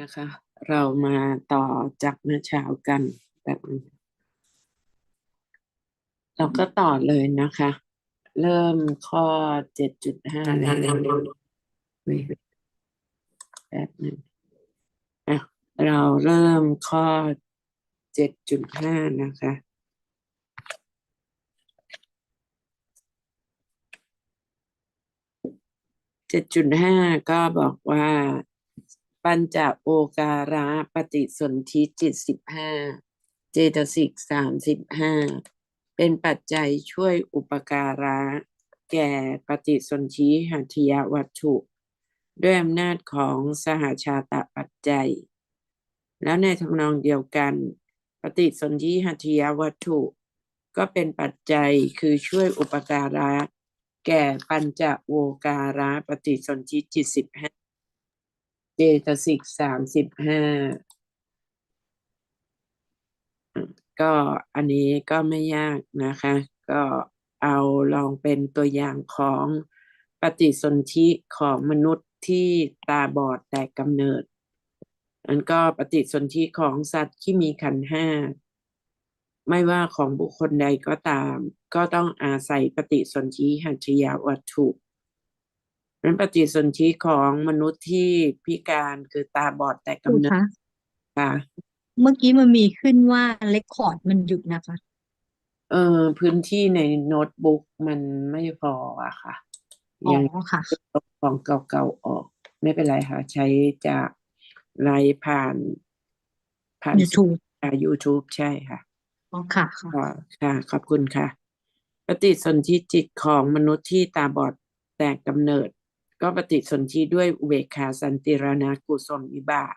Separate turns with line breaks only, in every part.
นะคะ เรามาต่อจากเมื่อเช้ากันแบบนึงเราก็ต่อเลยนะคะ เริ่มข้อเจ็ดจุดห้าแล้วแบบนึงอะเราเริ่มข้อเจ็ดจุดห้านะคะเจ็ดจุดห้าก็บอกว่า ปัญจโอการะปฏิสนธิจิตสิบห้าเจตสิกสามสิบห้าเป็นปัจจัยช่วยอุปการะ แก่ปฏิสนธิหัตถยวัตถุ ด้วยอำนาจของสหชาตปัจจัย แล้วในทำนองเดียวกัน ปฏิสนธิหัตถยวัตถุ ก็เป็นปัจจัยคือช่วยอุปการะ แก่ปัญจโวการะปฏิสนธิจิตสิบห้า เจตสิกสามสิบห้าก็อันนี้ก็ไม่ยากนะคะ ก็เอาลองเป็นตัวอย่างของปฏิสนธิของมนุษย์ที่ตาบอดแต่กำเนิดอันก็ปฏิสนธิของสัตว์ที่มีขันห้าไม่ว่าของบุคคลใดก็ตาม ก็ต้องอาศัยปฏิสนธิหัตถยาวัตถุ นั้นปฏิสนธิของมนุษย์ที่พิการคือตาบอดแต่
ครู
กำเนิด
คะ
ค่ะ
เมื่อกี้มันมีขึ้นว่าเรคคอร์ดมันหยุดนะคะ
เออพื้นที่ในโน้ตบุ๊กมันไม่พออะค่ะ
อ๋อ
ยัง
ค่ะ
ลบของเก่าๆออก ไม่เป็นไรค่ะ ใช้จากไลฟ์ผ่าน ผ่าน
YouTube
อ่า YouTube ใช่ค่ะ
อ๋อค่ะค่ะ
ค่ะค่ะขอบคุณค่ะ ปฏิสนธิจิตของมนุษย์ที่ตาบอดแต่กำเนิด ก็ปฏิสนธิด้วยอุเบกขาสันติรณกุศลวิบาก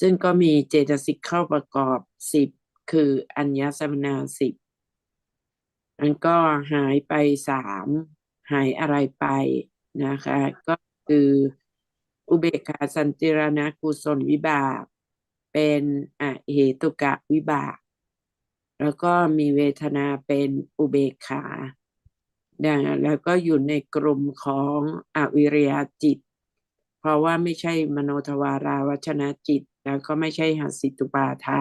ซึ่งก็มีเจตสิกเข้าประกอบสิบคืออัญญสมนาสิบอันก็หายไปสามหายอะไรไปนะคะ ก็คืออุเบกขาสันติรณกุศลวิบาก เป็นอเหตุกะวิบาก แล้วก็มีเวทนาเป็นอุเบกขา นั้นแล้วก็อยู่ในกลุ่มของอวิริยจิต เพราะว่าไม่ใช่มโนทวาราวัชนะจิต แล้วก็ไม่ใช่หสิตุปาทะ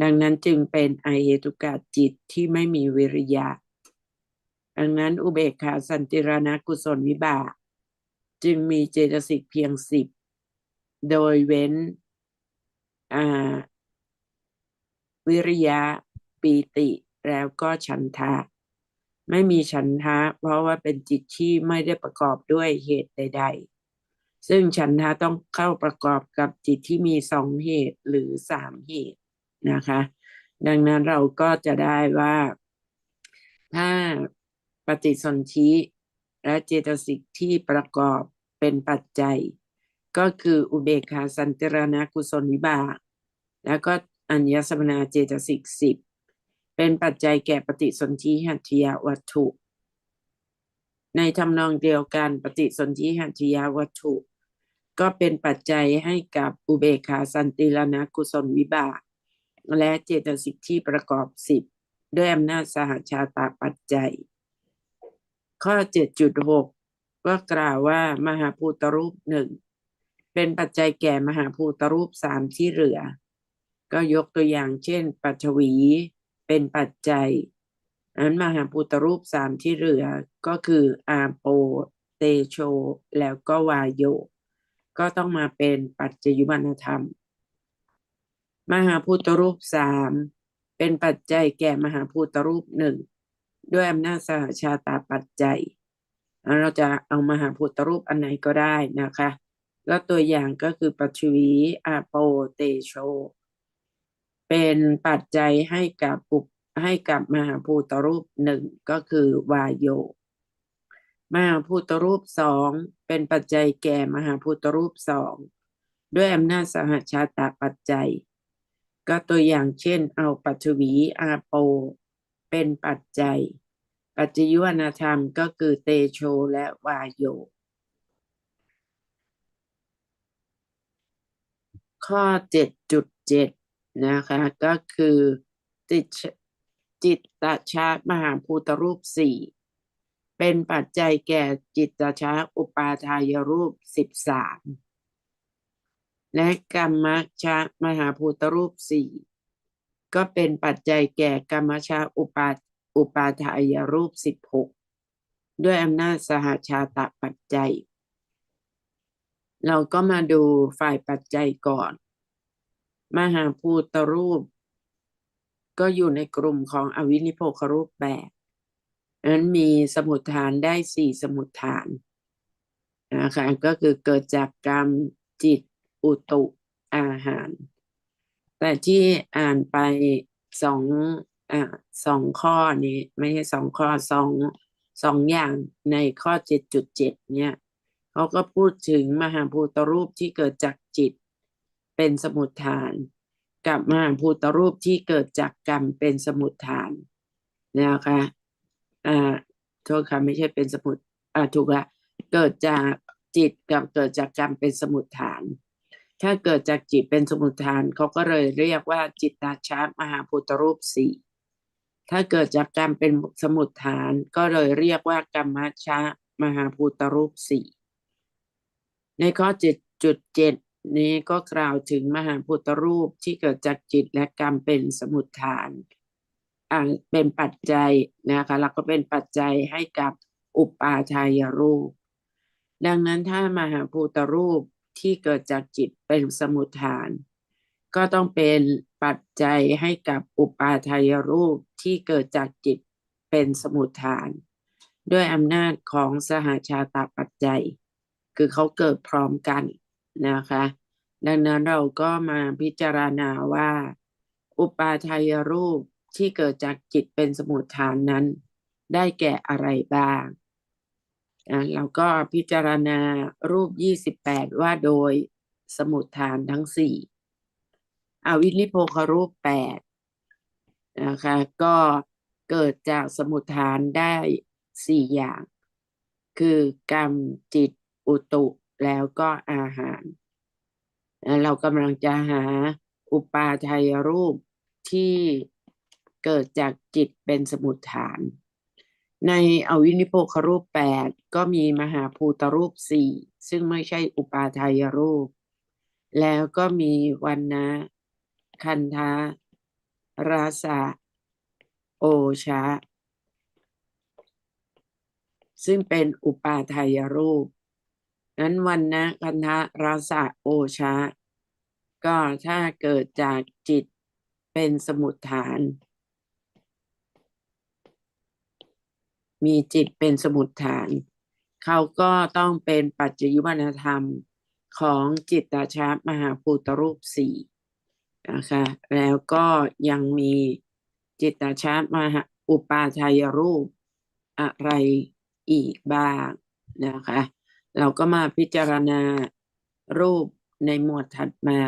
ดังนั้นจึงเป็นอเหตุกะจิตที่ไม่มีวิริยะ ดังนั้นอุเบกขาสันติรณกุศลวิบากจึงมีเจตสิกเพียงสิบ โดยเว้นอวิริยะปีติแล้วก็ฉันทะ ไม่มีฉันทะ เพราะว่าเป็นจิตที่ไม่ได้ประกอบด้วยเหตุใด ๆ ซึ่งฉันทะต้องเข้าประกอบกับจิตที่มีสองเหตุหรือสามเหตุนะคะ ดังนั้นเราก็จะได้ว่าถ้าปฏิสนธิและเจตสิกที่ประกอบเป็นปัจจัย ก็คืออุเบกขาสันติรณกุศลวิบากแล้วก็อัญญสมนาเจตสิกสิบ เป็นปัจจัยแก่ปฏิสนธิหัตถยวัตถุ ในทำนองเดียวกันปฏิสนธิหัตถยวัตถุ ก็เป็นปัจจัยให้กับอุเบกขาสันติรณกุศลวิบาก และเจตสิกที่ประกอบสิบด้วยอำนาจสหชาตาปัจจัย ข้อเจ็ดจุดหกก็กล่าวว่ามหาภูตรูปหนึ่งเป็นปัจจัยแก่มหาภูตรูปสามที่เหลือ ก็ยกตัวอย่างเช่น ปัจวี เป็นปัจจัยอันมหาภูตรูปสามที่เหลือก็คืออาโป เตโช แล้วก็วายโย ก็ต้องมาเป็นปัจจยุบันธรรม มหาภูตรูปสามเป็นปัจจัยแก่มหาภูตรูปหนึ่งด้วยอำนาจสหชาตาปัจจัย เราจะเอามหาภูตรูปอันไหนก็ได้นะคะก็ตัวอย่างก็คือปัจวีอาโป เตโช เป็นปัจจัยให้กับปุปให้กับมหาภูตรูปหนึ่งก็คือวายโย มหาภูตรูปสองเป็นปัจจัยแก่มหาภูตรูปสองด้วยอำนาจสหชาตาปัจจัย ก็ตัวอย่างเช่น เอาปัจวีอาโป เป็นปัจจัย ปัจจยวนธรรมก็คือเตโชและวายโย ข้อเจ็ดจุดเจ็ด นะคะก็คือจิตจิตตชามหาภูตรูปสี่เป็นปัจจัยแก่จิตตชาอุปาทายรูปสิบสามและกรรมชะมหาภูตรูปสี่ก็เป็นปัจจัยแก่กรรมชาอุปาอุปาทายรูปสิบหกด้วยอำนาจสหชาตปัจจัย เราก็มาดูฝ่ายปัจจัยก่อน มหาภูตรูป ก็อยู่ในกลุ่มของอวินิโพครูปแปดนั้นมีสมุทฐานได้สี่สมุทฐานนะคะก็คือเกิดจากกรรมจิตอุตุอาหาร แต่ที่อ่านไปสองอ่าสองข้อนี้ ไม่ใช่สองข้อสองสองอย่างในข้อเจ็ดจุดเจ็ดเนี่ยเขาก็พูดถึงมหาภูตรูปที่เกิดจากจิต เป็นสมุทฐาน กับมหาภูตรูปที่เกิดจากกรรมเป็นสมุทฐานนะคะอ่าโทษค่ะไม่ใช่เป็นสมุทอ่าถูกละเกิดจากจิตกับเกิดจากกรรมเป็นสมุทฐาน ถ้าเกิดจากจิตเป็นสมุทฐานเขาก็เลยเรียกว่าจิตตาชามหาภูตรูปสี่ถ้าเกิดจากกรรมเป็นสมุทฐาน ก็เลยเรียกว่ากรรมชามหาภูตรูปสี่ในข้อเจ็ดจุดเจ็ด นี้ก็กล่าวถึงมหาพุทธรูปที่เกิดจากจิตและกรรมเป็นสมุทฐานเป็นปัจจัยนะคะแล้วก็เป็นปัจจัยให้กับอุปาทายรูป ดังนั้นถ้ามหาภูตรูปที่เกิดจากจิตเป็นสมุทฐาน ก็ต้องเป็นปัจจัยให้กับอุปาทายรูปที่เกิดจากจิตเป็นสมุทฐาน ด้วยอำนาจของสหชาตาปัจจัย คือเขาเกิดพร้อมกัน นะคะ ดังนั้นเราก็มาพิจารณาว่า อุปาทายรูปที่เกิดจากจิตเป็นสมุทฐานนั้น ได้แก่อะไรบ้างอะเราก็พิจารณารูปยี่สิบแปดว่าโดยสมุทฐานทั้งสี่อวิลิโพครูปแปดนะคะ ก็เกิดจากสมุทฐานได้สี่อย่าง คือกรรมจิตอุตุ แล้วก็อาหาร เรากำลังจะหาอุปาทายรูปที่เกิดจากจิตเป็นสมุทฐาน ในอวินิโพครูปแปดก็มีมหาภูตรูปสี่ซึ่งไม่ใช่อุปาทายรูป แล้วก็มีวันนะคันธาราสะโอชะ ซึ่งเป็นอุปาทายรูป นั้นวันนะคันธาราสะโอชะ ก็ถ้าเกิดจากจิตเป็นสมุทฐาน มีจิตเป็นสมุทฐาน เขาก็ต้องเป็นปัจจยุวนธรรมของจิตตาชามหาภูตรูปสี่นะคะแล้วก็ยังมีจิตตาชามหาอุปาทายรูปอะไรอีกบ้างนะคะ เราก็มาพิจารณารูปในหมวดถัดมา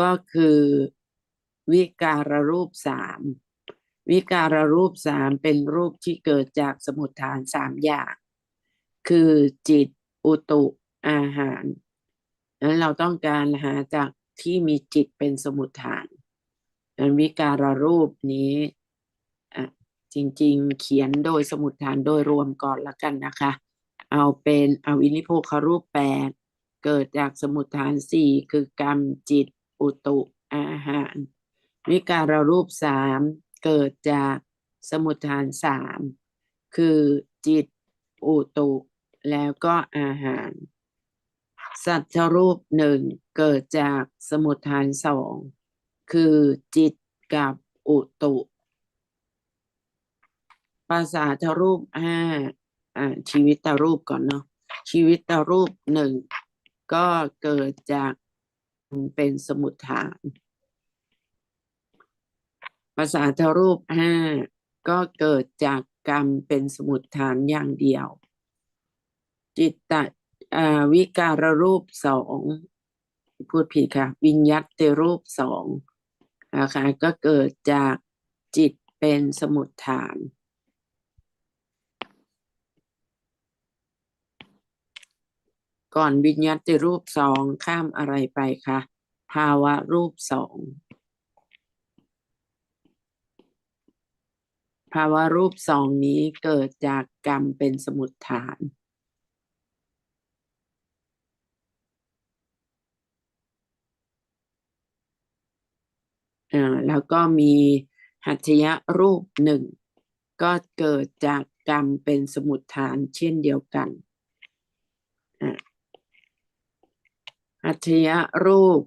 ก็คือวิการรูปสามวิการรูปสามเป็นรูปที่เกิดจากสมุทฐานสามอย่าง คือจิต อุตุ อาหารนั้นเราต้องการหาจากที่มีจิตเป็นสมุทฐานนั้นวิการรูปนี้อะจริงๆ เขียนโดยสมุทฐานโดยรวมก่อนละกันนะคะ เอาเป็นเอาวินิโพคารูปแปดเกิดจากสมุทฐานสี่คือกรรมจิตอุตุอาหารวิการรูปสามเกิดจากสมุทฐานสามคือจิตอุตุแล้วก็อาหาร สัตว์รูปหนึ่งเกิดจากสมุทฐานสองคือจิตกับอุตุ ภาษาทรูปห้า อ่าชีวิตตรูปก่อนเนาะชีวิตตรูปหนึ่งก็เกิดจากเป็นสมุทฐานภาษาทรูปห้าก็เกิดจากกรรมเป็นสมุทฐานอย่างเดียว จิตตะอวิการรูปสองพูดผิดค่ะ วิญญัตเตรูปสองนะคะก็เกิดจากจิตเป็นสมุทฐาน ก่อนวิญญาติรูปสองข้ามอะไรไปคะภาวะรูปสองภาวะรูปสองนี้เกิดจากกรรมเป็นสมุดฐาน แล้วก็มีหัตถยรูปหนึ่งก็เกิดจากกรรมเป็นสมุดฐานเช่นเดียวกันอ่า อ่าหัตถยรูป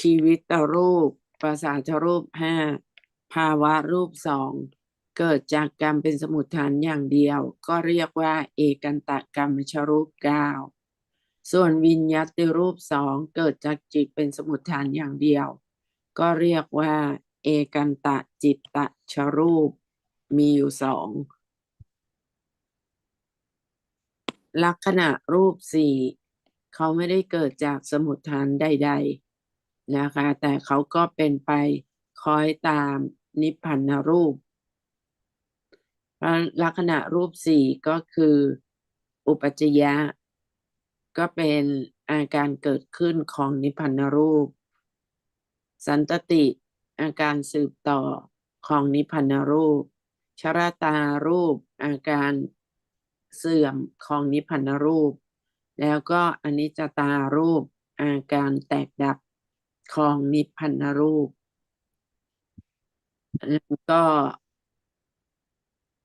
ชีวิตรูป ประสาทรูปห้าภาวะรูปสองเกิดจากกรรมเป็นสมุทฐานอย่างเดียว ก็เรียกว่า เอกันตะกรรมชรูปเก้าส่วนวิญญาติรูปสองเกิดจากจิตเป็นสมุทฐานอย่างเดียว ก็เรียกว่า เอกันตะจิตตะชรูป มีอยู่สองลักษณะรูปสี่ เขาไม่ได้เกิดจากสมุทฐานใด ๆนะคะ แต่เขาก็เป็นไปคอยตามนิพพานรูปพระลักษณะรูปสี่ก็คืออุปัจจยะ ก็เป็นอาการเกิดขึ้นของนิพพานรูป สันตติอาการสืบต่อของนิพพานรูป ชราตารูปอาการเสื่อมของนิพพานรูป แล้วก็อันิจจตารูปอาการแตกดับของนิพพานรูป แล้วก็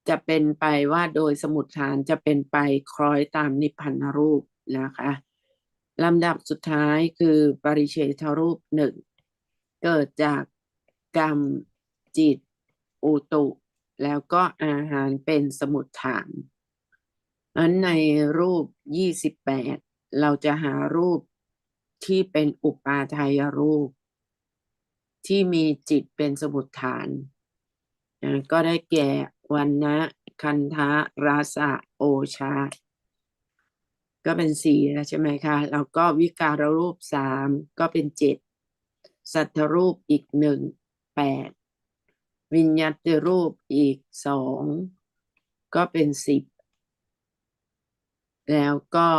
จะเป็นไปว่าโดยสมุทฐานจะเป็นไปคล้อยตามนิพพานรูปนะคะลำดับสุดท้ายคือปริเฉทรูปหนึ่งเกิดจากกรรมจิตอุตุ แล้วก็อาหารเป็นสมุทฐาน อันในรูปยี่สิบแปดเราจะหารูปที่เป็นอุปาทายรูป ที่มีจิตเป็นสมุทฐานก็ได้แก่วันนะคันทะราสะโอชา ก็เป็นสี่แล้วใช่ไหมคะแล้วก็วิการรูปสามก็เป็นเจ็ดสัทธรูปอีกหนึ่งแปดวิญญาตรูปอีกสองก็เป็นสิบ แล้วก็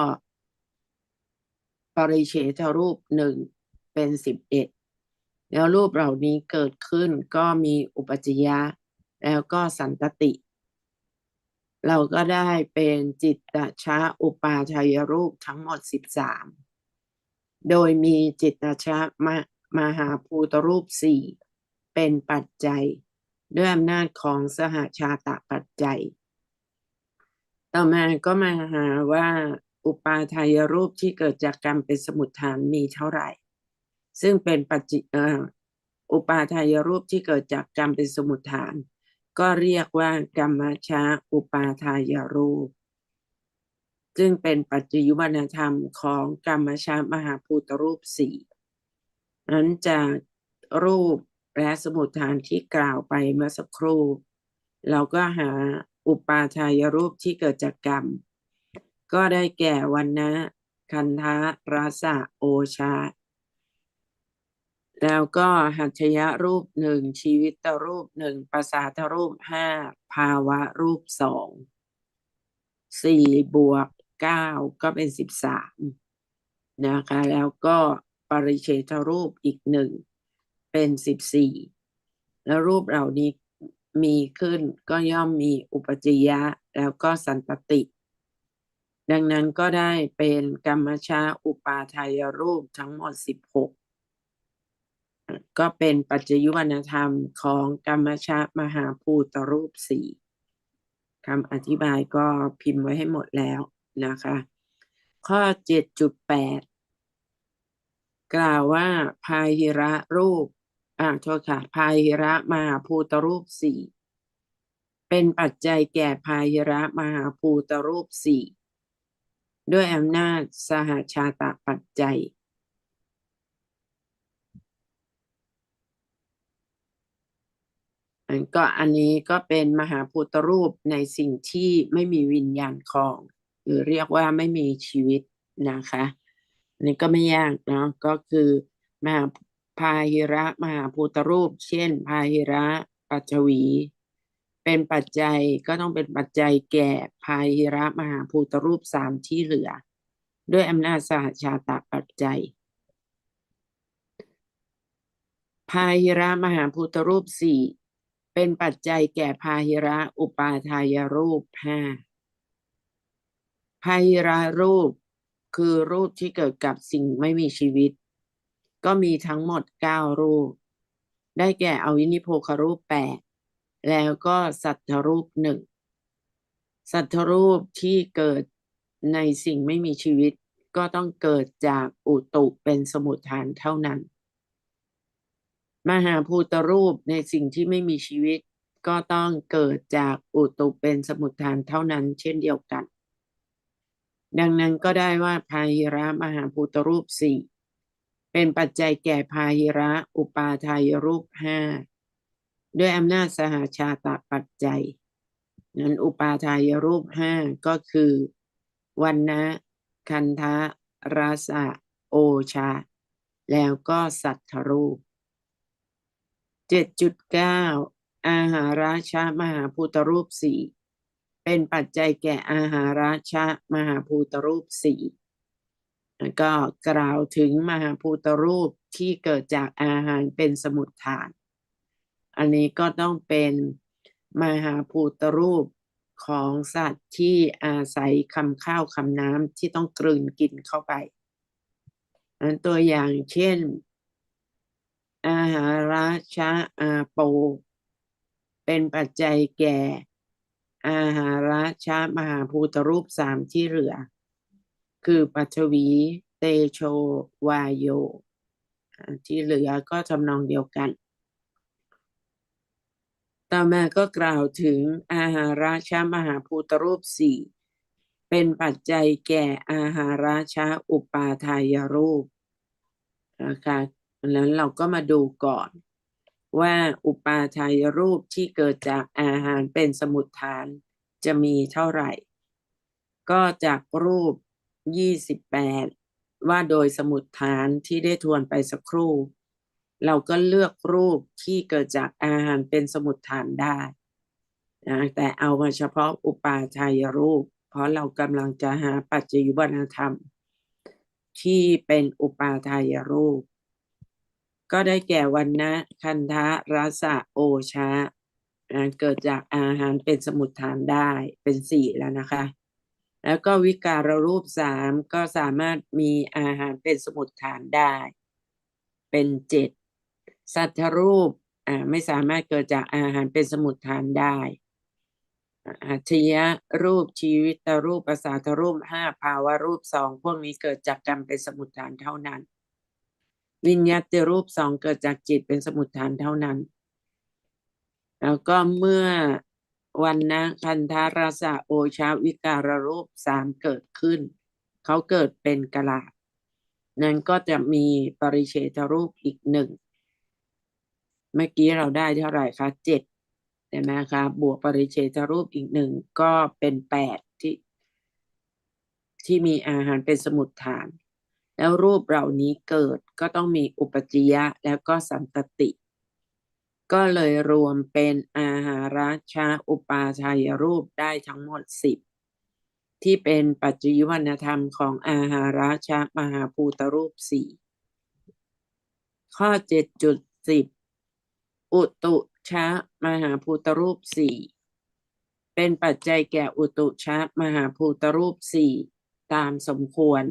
ปริเฉทรูปหนึ่งเป็นสิบเอ็ดแล้วรูปเหล่านี้เกิดขึ้นก็มีอุปจจยะ แล้วก็สันตติ เราก็ได้เป็นจิตตชะอุปาทายรูปทั้งหมดสิบสามโดยมีจิตตชะมมหาภูตรูปสี่เป็นปัจจัย ด้วยอำนาจของสหชาตปัจจัย ต่อมาก็มาหาว่าอุปาทายรูปที่เกิดจากกรรมเป็นสมุทฐานมีเท่าไหร่ ซึ่งเป็นปัจจิอุปาทายรูปที่เกิดจากกรรมเป็นสมุทฐาน ก็เรียกว่ากรรมชาอุปาทายรูป ซึ่งเป็นปัจจยุบนธรรมของกรรมชามหาภูตรูปสี่นั้นจากรูปและสมุทฐานที่กล่าวไปเมื่อสักครู่ เราก็หา อุปาทายรูปที่เกิดจากกรรม ก็ได้แก่วันนะ คันทะราสะโอชา แล้วก็หัตถยรูปหนึ่งชีวิตรูปหนึ่งประสาทรูปห้าภาวะรูปสองสี่บวกเก้าก็เป็นสิบสามนะคะ แล้วก็ปริเฉทรูปอีกหนึ่งเป็นสิบสี่แล้วรูปเหล่านี้ มีขึ้นก็ย่อมมีอุปจจยะ แล้วก็สันตติ ดังนั้นก็ได้เป็นกรรมชาอุปาทายรูปทั้งหมดสิบหกก็เป็นปัจจยุวรธรรมของกรรมชามหาภูตรูปสี่คำอธิบายก็พิมพ์ไว้ให้หมดแล้วนะคะ ข้อเจ็ดจุดแปดกล่าวว่าพาหิระรูป อ่าโทษค่ะพาหิระมหาภูตรูปสี่เป็นปัจจัยแก่พาหิระมหาภูตรูปสี่ด้วยอำนาจสหชาตปัจจัย อันก็อันนี้ก็เป็นมหาภูตรูปในสิ่งที่ไม่มีวิญญาณครอง หรือเรียกว่าไม่มีชีวิตนะคะอันนี้ก็ไม่ยากเนาะก็คือมหา พาหิระมหาภูตรูป เช่น พาหิระปัจวี เป็นปัจจัยก็ต้องเป็นปัจจัยแก่พาหิระมหาภูตรูปสามที่เหลือ ด้วยอำนาจสหชาตปัจจัยพาหิระมหาภูตรูปสี่เป็นปัจจัยแก่พาหิระอุปาทายรูปห้าพาหิระรูปคือรูปที่เกิดกับสิ่งไม่มีชีวิต ก็มีทั้งหมดเก้ารูป ได้แก่อวินิโพครูปแปดแล้วก็สัทธรูปหนึ่งสัทธรูปที่เกิดในสิ่งไม่มีชีวิต ก็ต้องเกิดจากอุตุเป็นสมุทฐานเท่านั้น มหาภูตรูปในสิ่งที่ไม่มีชีวิต ก็ต้องเกิดจากอุตุเป็นสมุทฐานเท่านั้น เช่นเดียวกัน ดังนั้นก็ได้ว่าพาหิระมหาภูตรูปสี่ เป็นปัจจัยแก่พาหิระ อุปาทายรูปห้าด้วยอำนาจสหาชาตปัจจัย นั้นอุปาทายรูปห้าก็คือวันนะคันทะรสะโอชา แล้วก็สัทธรูปเจ็ดจุดเก้าอาหาราชามหาภูตรูปสี่เป็นปัจจัยแก่อาหาราชามหาภูตรูปสี่ ก็กล่าวถึงมหาภูตรูปที่เกิดจากอาหารเป็นสมุทฐาน อันนี้ก็ต้องเป็นมหาภูตรูปของสัตว์ที่อาศัยคำข้าวคำน้ำที่ต้องกลืนกินเข้าไปอันตัวอย่างเช่น อาหาราชะอาโป เป็นปัจจัยแก่ อาหาราชะมหาภูตรูปสามที่เหลือ คือปัทวี เตโชวาโย ที่เหลือก็ทำนองเดียวกัน ต่อมาก็กล่าวถึงอาหาราชามหาภูตรูปสี่เป็นปัจจัยแก่อาหาราชาอุปาทายรูปนะคะแล้วเราก็มาดูก่อนว่าอุปาทายรูปที่เกิดจากอาหารเป็นสมุทฐานจะมีเท่าไหร่ ก็จากรูป ยี่สิบแปดว่าโดยสมุทฐานที่ได้ทวนไปสักครู่ เราก็เลือกรูปที่เกิดจากอาหารเป็นสมุทฐานได้นะแต่เอามาเฉพาะอุปาทายรูป เพราะเรากำลังจะหาปัจจยุบนธรรม ที่เป็นอุปาทายรูป ก็ได้แก่วันนะคันทะรสะโอชานะเกิดจากอาหารเป็นสมุทฐานได้เป็นสี่แล้วนะคะ แล้วก็วิการรูปสามก็สามารถมีอาหารเป็นสมุทฐานได้ เป็นเจ็ดสัทธรูปอ่าไม่สามารถเกิดจากอาหารเป็นสมุทฐานได้อัจฉริยะรูปชีวิตรูปประสาทรูปห้าภาวะรูปสองพวกนี้เกิดจากกรรมเป็นสมุทฐานเท่านั้น วิญญาติรูปสองเกิดจากจิตเป็นสมุทฐานเท่านั้น แล้วก็เมื่อ วันนะคันธารสะโอชาวิการรูปสามเกิดขึ้น เขาเกิดเป็นกลาดนั้นก็จะมีปริเฉทรูปอีกหนึ่ง เมื่อกี้เราได้เท่าไหร่คะเจ็ดใช่ไหมคะบวกปริเฉทรูปอีกหนึ่งก็เป็นแปดที่ ที่มีอาหารเป็นสมุทฐาน แล้วรูปเหล่านี้เกิดก็ต้องมีอุปจิยะแล้วก็สันตติ ก็เลยรวมเป็นอาหาราชาอุปาทายรูปได้ทั้งหมดสิบที่เป็นปัจจยุวนธรรมของอาหาราชามหาภูตรูปสี่ข้อเจ็ดจุดสิบอุตุชะมหาภูตรูปสี่เป็นปัจจัยแก่อุตุชะมหาภูตรูปสี่ตามสมควร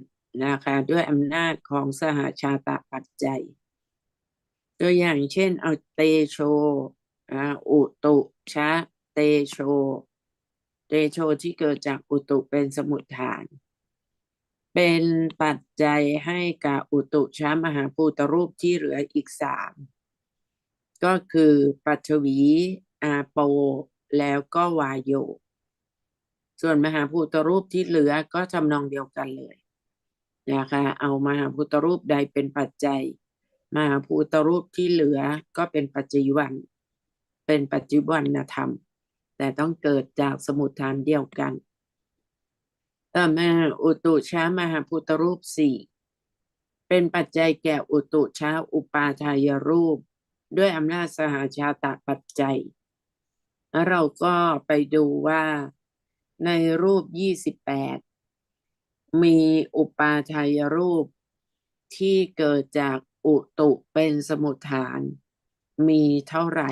นะคะด้วยอำนาจของสหชาตปัจจัย ตัวอย่างเช่น เอาเตโชอุตุชะเตโช เตโชที่เกิดจากอุตุเป็นสมุทฐาน เป็นปัจจัยให้กับอุตุชามหาภูตรูปที่เหลืออีกสามก็คือปัทวีอาโป แล้วก็วายโย ส่วนมหาภูตรูปที่เหลือก็ทำนองเดียวกันเลยนะคะเอามหาภูตรูปใดเป็นปัจจัย มหาภูตรูปที่เหลือก็เป็นปัจจุบัน เป็นปัจจุบันธรรม แต่ต้องเกิดจากสมุทฐานเดียวกันต่อมาอุตุช้ามหาภูตรูปสี่เป็นปัจจัยแก่อุตุช้าอุปาทายรูป ด้วยอำนาจสหาชาตปัจจัยแล้วเราก็ไปดูว่าในรูปยี่สิบแปดมีอุปาทายรูปที่เกิดจาก อุตุเป็นสมุทฐาน มีเท่าไหร่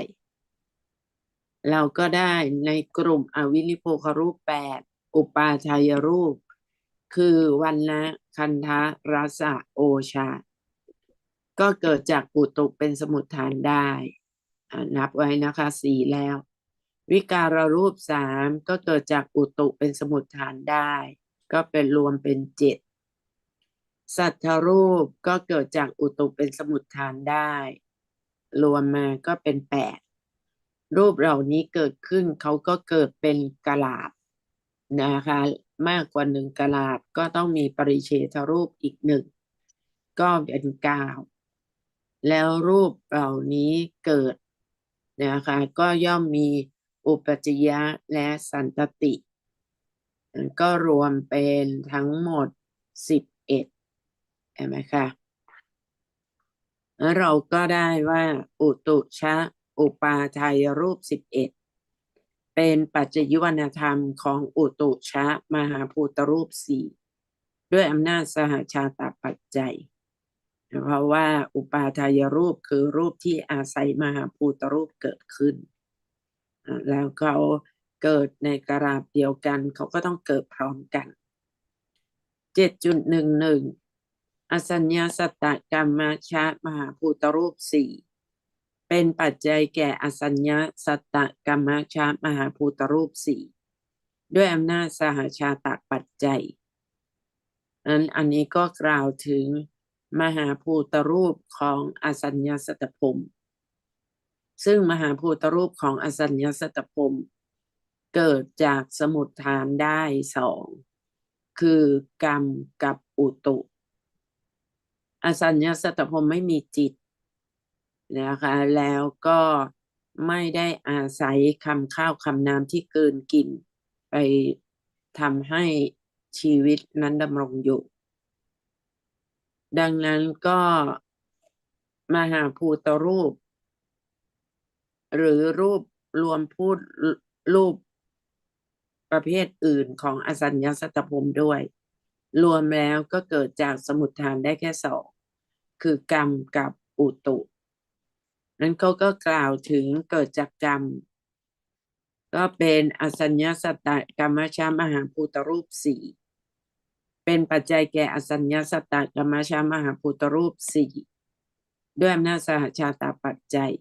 เราก็ได้ในกลุ่มอวิลิโภครูปแปดอุปาทายรูป คือวันนะคันทะรสะโอชา ก็เกิดจากอุตุเป็นสมุทฐานได้นับไว้นะคะสี่แล้ว วิการรูปสามก็เกิดจากอุตุเป็นสมุทฐานได้ ก็เป็นรวมเป็นเจ็ด สัทธรูปก็เกิดจากอุตุเป็นสมุทฐานได้ รวมมาก็เป็นแปดรูปเหล่านี้เกิดขึ้นเขาก็เกิดเป็นกลาบนะคะ มากกว่าหนึ่งกลาบก็ต้องมีปริเฉทรูปอีกหนึ่งก็เป็นเก้าแล้วรูปเหล่านี้เกิดนะคะก็ย่อมมีอุปจจยะและสันตติ ก็รวมเป็นทั้งหมดสิบ เห็ไหมคะแล้วเราก็ได้ว่า อุตุชะ อุปาทายรูปสิบเอ็ดเป็นปัจจยุวนรธรรมของอุตุชะ มหาภูตรูปสี่ด้วยอำนาจสหาชาตปัจจัย เพราะว่าอุปาทายรูปคือรูปที่อาศัยมหาภูตรูปเกิดขึ้น แล้วเขาเกิดในกราบเดียวกัน เขาก็ต้องเกิดพร้อมกัน 7.11 อสัญญาสตตกรรมชะมหาภูตรูปสี่เป็นปัจจัยแก่อสัญญาสตตกรรมชะมหาภูตรูปสี่ด้วยอำนาจสหชาตปัจจัยอันอันนี้ก็กล่าวถึงมหาภูตรูปของอสัญญาสตภพซึ่งมหาภูตรูปของอสัญญาสตภพเกิดจากสมุทฐานได้สองคือกรรมกับอุตุ อสัญญาสัตภพไม่มีจิตนะคะแล้วก็ไม่ได้อาศัยคำข้าวคำน้ำที่เกินกิน ไปทำให้ชีวิตนั้นดำรงอยู่ ดังนั้นก็มหาภูตรูป หรือรูปรวมพูดรูปประเภทอื่นของอสัญญาสัตตภพด้วย รวมแล้วก็เกิดจากสมุทฐานได้แค่สอง คือกรรมกับอุตุนั้นเขาก็กล่าวถึงเกิดจากกรรม ก็เป็นอสัญญาสัตตกรรมชามหาภูตรูปสี่เป็นปัจจัยแก่อสัญญาสัตตกรรมชามหาภูตรูปสี่ด้วยอำนาจสหชาตาปัจจัย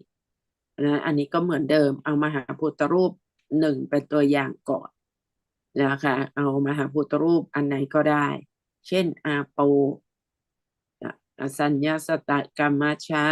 นะอันนี้ก็เหมือนเดิมเอามหาภูตรูปหนึ่งเป็นตัวอย่างก่อนนะคะเอามหาภูตรูปอันไหนก็ได้ เช่นอาโป อสัญญาสตะกรรมชะ